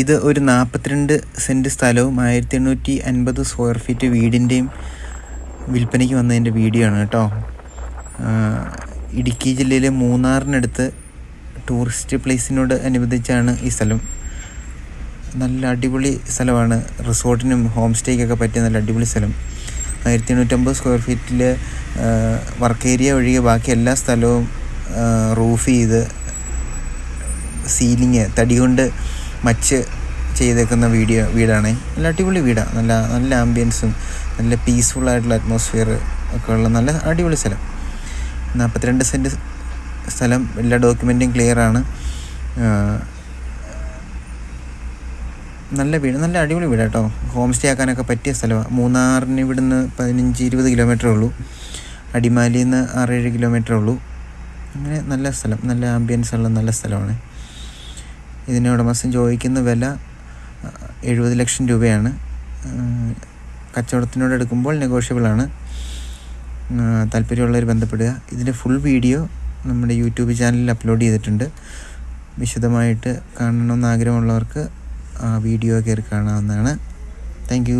ഇത് ഒരു നാൽപ്പത്തിരണ്ട് സെന്റ് സ്ഥലവും ആയിരത്തി എണ്ണൂറ്റി അൻപത് സ്ക്വയർ ഫീറ്റ് വീടിന്റെയും വിൽപ്പനയ്ക്ക് വന്നതിന്റെ വീഡിയോ ആണ് കേട്ടോ. ഇടുക്കി ജില്ലയിലെ മൂന്നാറിനടുത്ത് ടൂറിസ്റ്റ് പ്ലേസിനോട് അനുബന്ധിച്ചാണ് ഈ സ്ഥലം. നല്ല അടിപൊളി സ്ഥലമാണ്. റിസോർട്ടിനും ഹോം സ്റ്റേക്കൊക്കെ പറ്റിയ നല്ല അടിപൊളി സ്ഥലം. ആയിരത്തി എണ്ണൂറ്റമ്പത് സ്ക്വയർ ഫീറ്റിൽ വർക്ക് ഏരിയ ഒഴികെ ബാക്കി എല്ലാ സ്ഥലവും റൂഫ് ചെയ്ത് സീലിങ് തടി കൊണ്ട് മച്ച് ചെയ്തേക്കുന്ന വീഡിയോ വീടാണ്. നല്ല അടിപൊളി വീടാണ് നല്ല നല്ല ആംബിയൻസും നല്ല പീസ്ഫുൾ ആയിട്ടുള്ള അറ്റ്മോസ്ഫിയർ ഒക്കെ ഉള്ള നല്ല അടിപൊളി സ്ഥലം. നാൽപ്പത്തിരണ്ട് സെന്റ് സ്ഥലം എല്ലാ ഡോക്യുമെന്റും ക്ലിയർ ആണ്. നല്ല വീട് നല്ല അടിപൊളി വീട് കേട്ടോ ഹോം സ്റ്റേ ആക്കാനൊക്കെ പറ്റിയ സ്ഥലമാണ് മൂന്നാറിന് ഇവിടുന്ന് പതിനഞ്ച് ഇരുപത് കിലോമീറ്റർ ഉള്ളൂ. അടിമാലിയിൽ നിന്ന് ആറേഴ് കിലോമീറ്റർ ഉള്ളൂ. അങ്ങനെ നല്ല സ്ഥലം നല്ല ആംബിയൻസ് ഉള്ള നല്ല സ്ഥലമാണ്. ഇതിന് ഉടമസ്ഥൻ ചോദിക്കുന്ന വില എഴുപത് ലക്ഷം രൂപയാണ്. കച്ചവടത്തിനോട് എടുക്കുമ്പോൾ നെഗോഷ്യബിൾ ആണ്. താല്പര്യമുള്ളവർ ബന്ധപ്പെടുക. ഇതിന്റെ ഫുൾ വീഡിയോ നമ്മുടെ യൂട്യൂബ് ചാനലിൽ അപ്ലോഡ് ചെയ്തിട്ടുണ്ട്. വിശദമായിട്ട് കാണണമെന്ന് ആഗ്രഹമുള്ളവർക്ക് ആ വീഡിയോ കയറി കാണാവുന്നതാണ്. താങ്ക്